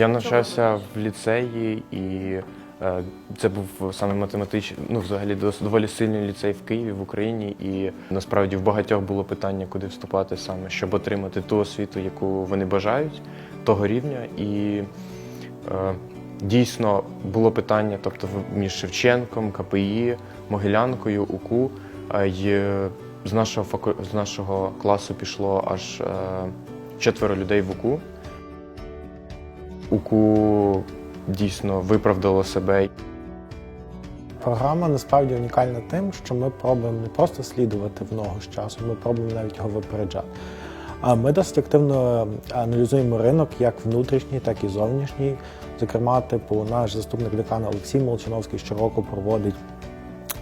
Я навчався в ліцеї, і е, це був саме математичний, ну взагалі дос- доволі сильний ліцей в Києві, в Україні. І насправді в багатьох було питання, куди вступати саме, щоб отримати ту освіту, яку вони бажають, того рівня. І е, дійсно було питання, тобто в- між Шевченком, КПІ, Могилянкою, УКУ. Е, й з нашого факу... з нашого класу пішло аж е, четверо людей в УКУ. УКУ дійсно виправдало себе. Програма насправді унікальна тим, що ми пробуємо не просто слідувати в ногу з часу, ми пробуємо навіть його випереджати. А ми досить активно аналізуємо ринок як внутрішній, так і зовнішній. Зокрема, типу, наш заступник декана Олексій Молчановський щороку проводить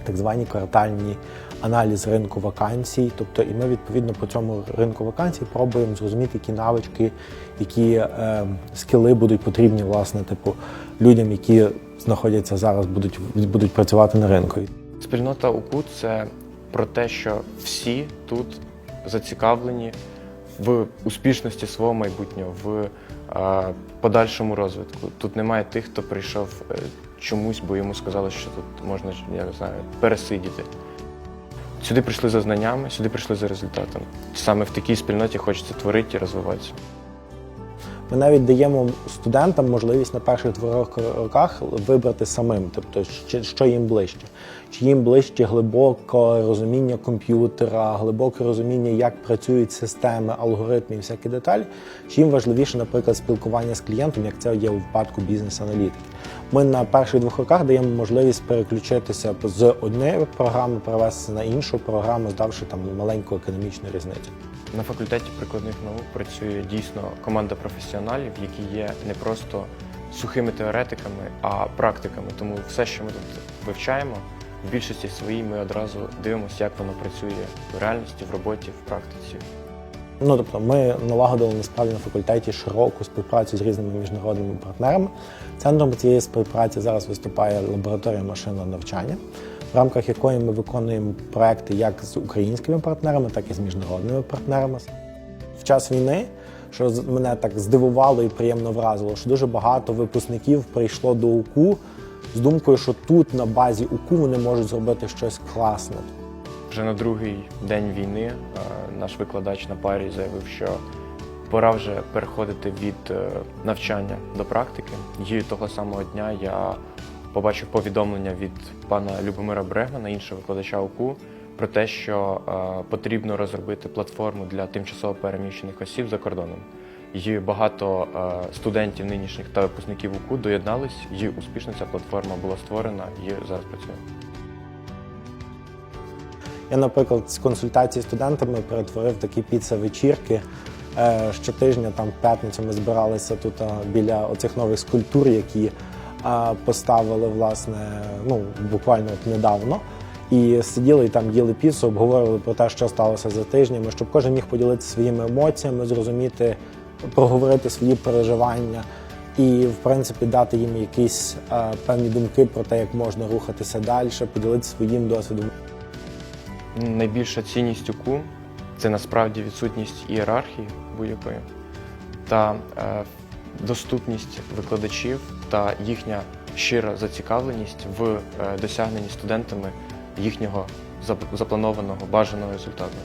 так звані квартальні аналіз ринку вакансій. Тобто, і ми відповідно по цьому ринку вакансій пробуємо зрозуміти, які навички, які е, скіли будуть потрібні, власне, типу, людям, які знаходяться зараз, будуть, будуть працювати на ринку. Спільнота УКУ це про те, що всі тут зацікавлені в успішності свого майбутнього, в е, подальшому розвитку. Тут немає тих, хто прийшов е, чомусь, бо йому сказали, що тут можна я не знаю, пересидіти. Сюди прийшли за знаннями, сюди прийшли за результатом. Саме в такій спільноті хочеться творити і розвиватися. Ми навіть даємо студентам можливість на перших двох роках вибрати самим, тобто що їм ближче. Чи їм ближче глибоке розуміння комп'ютера, глибоке розуміння, як працюють системи, алгоритми і всякі деталі, чи їм важливіше, наприклад, спілкування з клієнтом, як це є у випадку бізнес-аналітики. Ми на перших двох роках даємо можливість переключитися з однієї програми, перевестися на іншу програму, здавши там маленьку економічну різницю. На факультеті прикладних наук працює дійсно команда професіоналів, які є не просто сухими теоретиками, а практиками. Тому все, що ми тут вивчаємо, в більшості своїй ми одразу дивимося, як воно працює в реальності, в роботі, в практиці. Ну тобто, ми налагодили насправді на факультеті широку співпрацю з різними міжнародними партнерами. Центром цієї співпраці зараз виступає лабораторія машинного навчання, в рамках якої ми виконуємо проекти як з українськими партнерами, так і з міжнародними партнерами. В час війни, що мене так здивувало і приємно вразило, що дуже багато випускників прийшло до УКУ з думкою, що тут на базі УКУ вони можуть зробити щось класне. Вже на другий день війни е, наш викладач на парі заявив, що пора вже переходити від е, навчання до практики. І того самого дня я побачив повідомлення від пана Любомира Брегмана, іншого викладача УКУ, про те, що е, потрібно розробити платформу для тимчасово переміщених осіб за кордоном. І багато студентів нинішніх та випускників УКУ доєднались, і успішно ця платформа була створена і зараз працює. Я, наприклад, з консультації студентами перетворив такі піца-вечірки. Е, Щотижня, там в п'ятницю ми збиралися тут біля оцих нових скульптур, які а, поставили власне, ну буквально от недавно. І сиділи і там їли піцу, обговорювали про те, що сталося за тижнями, щоб кожен міг поділитися своїми емоціями, зрозуміти, проговорити свої переживання і, в принципі, дати їм якісь е, певні думки про те, як можна рухатися далі, поділитися своїм досвідом. Найбільша цінність УКУ це насправді відсутність ієрархії будь-якої та е, доступність викладачів та їхня щира зацікавленість в е, досягненні студентами їхнього запланованого бажаного результату.